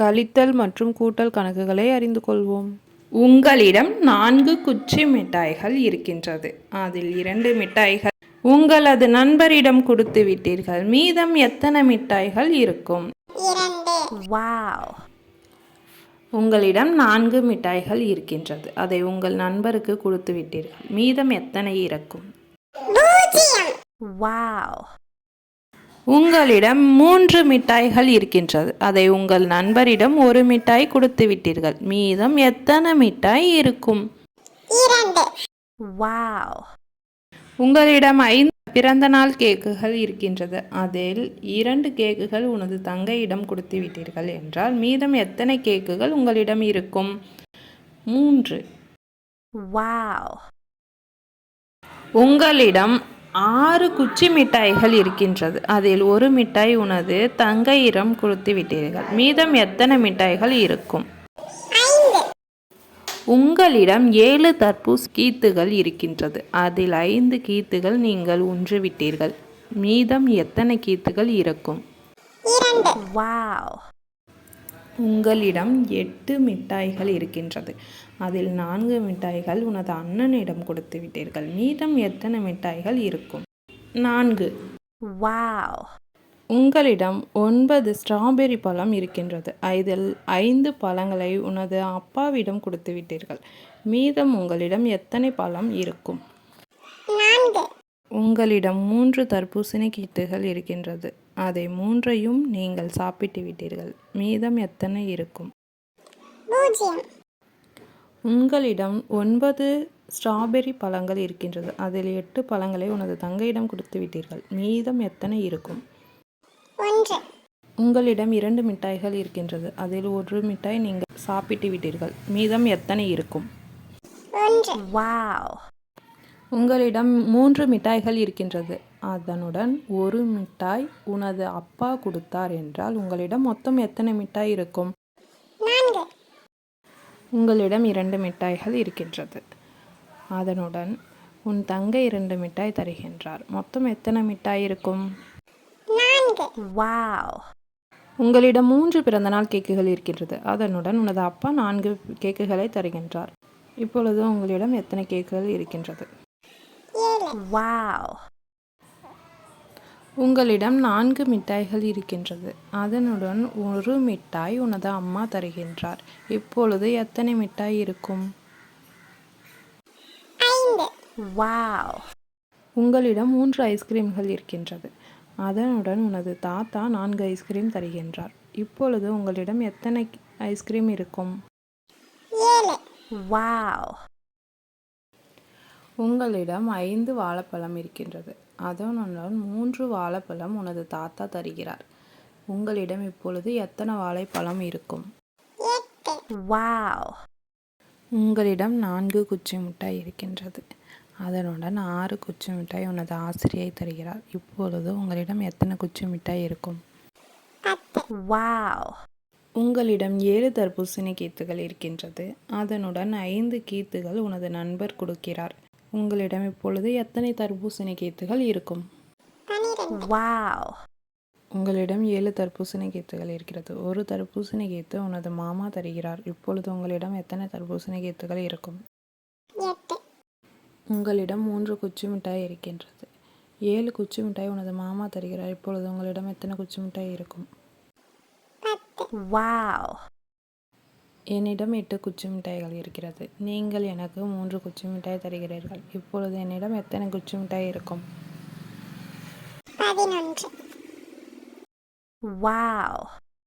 கழித்தல் மற்றும் கூட்டல் கணக்குகளை அறிந்து கொள்வோம். உங்களிடம் நான்கு குச்சி மிட்டாய்கள் இருக்கின்றது. அதில் இரண்டு மிட்டாய்கள் உங்களது நண்பரிடம் கொடுத்து விட்டீர்கள். மீதம் எத்தனை மிட்டாய்கள் இருக்கும். உங்களிடம் நான்கு மிட்டாய்கள் இருக்கின்றது. அதை உங்கள் நண்பருக்கு கொடுத்து விட்டீர்கள். மீதம் எத்தனை இருக்கும்? Wow. உங்களிடம் மூன்று மிட்டாய்கள் இருக்கின்றது. அதை உங்கள் நண்பரிடம் ஒரு மிட்டாய் கொடுத்து விட்டீர்கள். மீதம் எத்தனை மிட்டாய் இருக்கும். உங்களிடம் ஐந்து பிறந்த நாள் கேக்குகள் இருக்கின்றது. அதில் இரண்டு கேக்குகள் உனது தங்கையிடம் கொடுத்து விட்டீர்கள் என்றால் மீதம் எத்தனை கேக்குகள் உங்களிடம் இருக்கும்? மூன்று. Wow. உங்களிடம் ஆறு குச்சி மிட்டாய்கள் இருக்கின்றது. அதில் ஒரு மிட்டாய் உனது தங்கையிடம் கொடுத்து விட்டீர்கள். மீதம் எத்தனை மிட்டாய்கள் இருக்கும்? உங்களிடம் ஏழு தர்பூஸ் கீத்துகள் இருக்கின்றது. அதில் ஐந்து கீத்துகள் நீங்கள் உன்று விட்டீர்கள். மீதம் எத்தனை கீத்துகள் இருக்கும். உங்களிடம் எட்டு மிட்டாய்கள் இருக்கின்றது. அதில் நான்கு மிட்டாய்கள் உனது அண்ணனிடம் கொடுத்து விட்டீர்கள். மீதம் எத்தனை மிட்டாய்கள் இருக்கும்? நான்கு. Wow. உங்களிடம் ஒன்பது ஸ்ட்ராபெர்ரி பழம் இருக்கின்றது. இதில் ஐந்து பழங்களை உனது அப்பாவிடம் கொடுத்து விட்டீர்கள். மீதம் உங்களிடம் எத்தனை பழம் இருக்கும்? உங்களிடம் மூன்று தர்பூசணி கீத்துகள் இருக்கின்றது. அதை மூன்றையும் நீங்கள் சாப்பிட்டு விட்டீர்கள். மீதம் எத்தனை இருக்கும்? உங்களிடம் ஒன்பது ஸ்ட்ராபெர்ரி பழங்கள் இருக்கின்றது. அதில் எட்டு பழங்களை உனது தங்கையிடம் கொடுத்து விட்டீர்கள். மீதம் எத்தனை இருக்கும்? ஒன்று. உங்களிடம் இரண்டு மிட்டாய்கள் இருக்கின்றது. அதில் ஒரு மிட்டாய் நீங்கள் சாப்பிட்டு விட்டீர்கள். மீதம் எத்தனை இருக்கும்? Wow. உங்களிடம் மூன்று மிட்டாய்கள் இருக்கின்றது. அதனுடன் ஒரு மிட்டாய் உனது அப்பா கொடுத்தார் என்றால் உங்களிடம் மொத்தம் எத்தனை மிட்டாய் இருக்கும்? உங்களிடம் இரண்டு மிட்டாய்கள் இருக்கின்றது. அதனுடன் உன் தங்கை இரண்டு மிட்டாய் தருகின்றார். மொத்தம் எத்தனை மிட்டாய் இருக்கும். உங்களிடம் மூன்று பிறந்தநாள் கேக்குகள் இருக்கின்றது. அதனுடன் உனது அப்பா நான்கு கேக்குகளை தருகின்றார். இப்பொழுது உங்களிடம் எத்தனை கேக்குகள் இருக்கின்றது. உங்களிடம் நான்கு மிட்டாய்கள் இருக்கின்றது. அதனுடன் ஒரு மிட்டாய் உனது அம்மா தருகின்றார். இப்பொழுது எத்தனை மிட்டாய் இருக்கும்? Wow. உங்களிடம் மூன்று ஐஸ்கிரீம்கள் இருக்கின்றது. அதனுடன் உனது தாத்தா நான்கு ஐஸ்கிரீம் தருகின்றார். இப்பொழுது உங்களிடம் எத்தனை ஐஸ்கிரீம் இருக்கும்? ஏழு. Wow. உங்களிடம் ஐந்து வாழைப்பழம் இருக்கின்றது. அதனுடன் மூன்று வாழைப்பழம் உனது தாத்தா தருகிறார். உங்களிடம் இப்பொழுது எத்தனை வாழைப்பழம் இருக்கும்? Wow. உங்களிடம் நான்கு குச்சி மிட்டாய் இருக்கின்றது. அதனுடன் ஆறு குச்சி மிட்டாய் உனது ஆசிரியை தருகிறார். இப்பொழுது உங்களிடம் எத்தனை குச்சி மிட்டாய் இருக்கும்? Wow. உங்களிடம் ஏழு தர்பூசணி கீத்துகள் இருக்கின்றது. அதனுடன் ஐந்து கீத்துகள் உனது நண்பர் கொடுக்கிறார். உங்களிடம் இப்பொழுது எத்தனை தர்பூசணி கீத்துகள் இருக்கும்? Wow. உங்களிடம் ஏழு தர்பூசணி கீத்துகள் இருக்கிறது. ஒரு தர்பூசணி கீத்து உனது மாமா தருகிறார். இப்பொழுது உங்களிடம் எத்தனை தர்பூசணி கீத்துகள் இருக்கும்? உங்களிடம் மூன்று குச்சி மிட்டாய் இருக்கின்றது. ஏழு குச்சி மிட்டாய் உனது மாமா தருகிறார். இப்பொழுது உங்களிடம் எத்தனை குச்சி மிட்டாய் இருக்கும்? Wow. என்னிடம் எட்டு குச்சி மிட்டாய்கள் இருக்கிறது. நீங்கள் எனக்கு மூன்று குச்சி மிட்டாய் தருகிறீர்கள். இப்பொழுது என்னிடம் எத்தனை குச்சி மிட்டாய் இருக்கும்? பதினொன்று. Wow.